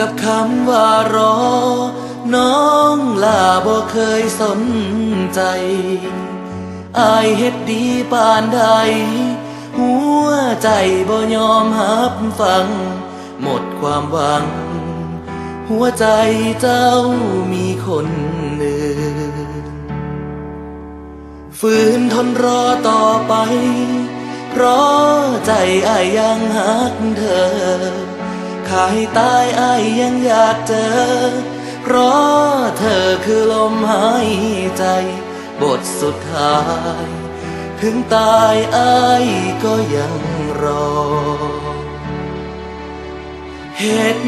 กับคำว่ารอ น้องลาบ่เคยสนใจ อายเฮ็ดดีปานใด หัวใจบ่ยอมหับฟัง หมดความหวัง หัวใจเจ้ามีคนอื่นฝืนทนรอต่อไป เพราะใจอายยังหักเธอ ขายตายอายยังอยากเจอ เพราะเธอคือลมหายใจ บทสุดท้าย ถึงตายอายก็ยังรอ เห็น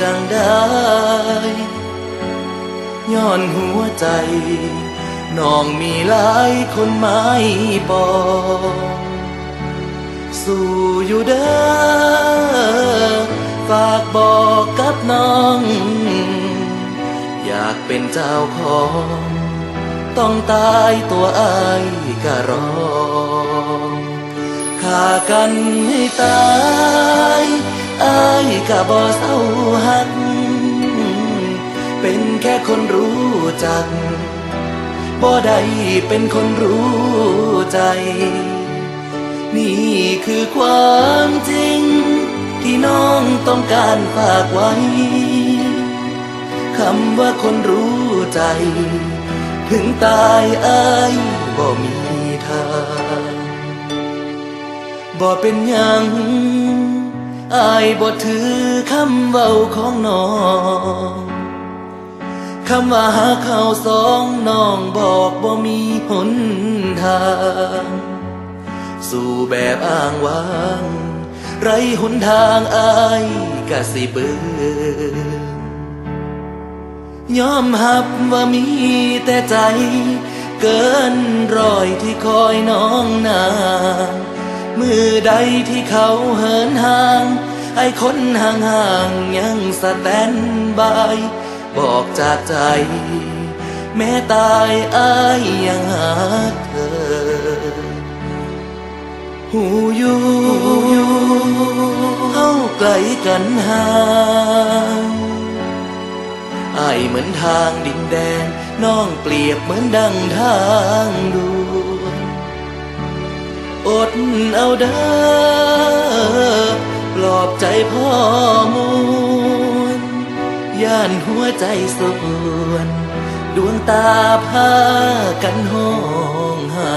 จังได้ย้อนหัวใจน้องมีหลายคนไม้ปอง สู่อยู่เด้อฝากบอกกับน้อง อยากเป็นเจ้าของ ต้องตายตัวอายก็รอฆ่ากันให้ตายอายก็บ่เศร้าหัก เป็นแค่คนรู้จักบ่ได้เป็นคนรู้ใจ นี่คือความจริง ที่น้องต้องการฝากไว้ คำว่าคนรู้ใจ ถึงตายอายบ่มีทางบ่เป็นยังอายบ่ถือคำเว้าของน้องคำว่าหาเขาวสองน้องบอกบ่มีหนทาง สู่แบบอ้างว้าง ไรหนทางอายกะสิเบือยอมหับว่ามีแต่ใจ เกินรอยที่คอยน้องนางมือใดที่เขาเหินห่าง ไอ้คนห่างๆยังสแตนบาย บอกจากใจ แม้ตายอายยังหาเธอ หูอยู่เฮาไกลกันห่างอายเหมือนทางดินแดนน้องเปรียบเหมือนดังทางด่วนอดเอาเด้อปลอบใจพ่อมวลย่านหัวใจสวน ดวงตาพากันห้องไห้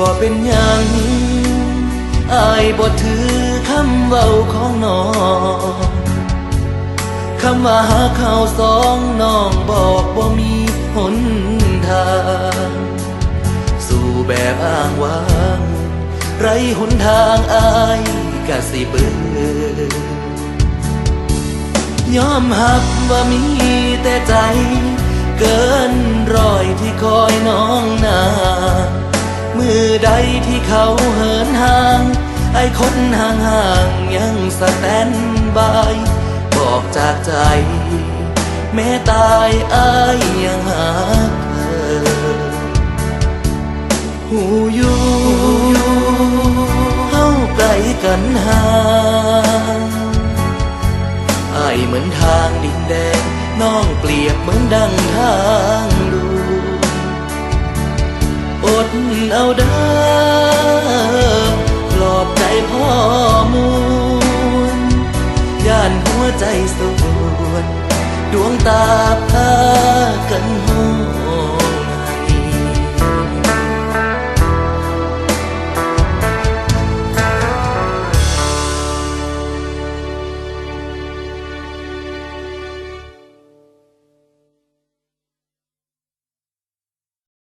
บ่เป็นหยังอายบ่ถือคำเว้าของน้องคำว่าหาเขาวสองน้องบอกบ่มีหนทาง สู่แบบอ้างว้าง ไรหนทางอายกะสิเบือยอมหับว่ามีแต่ใจ เกินร้อยที่คอยน้องน ที่เขาเหินห่าง ไอ้คนห่างห่างๆยังสแตนบาย บอกจากใจ แม้ตายอายยังหาเธอหูอยู่เฮาไกลกันห่างไอเหมือนทางดินแดนน้องเปรียบเหมือนดังทาง วใจสวนดวงตาพากันหอ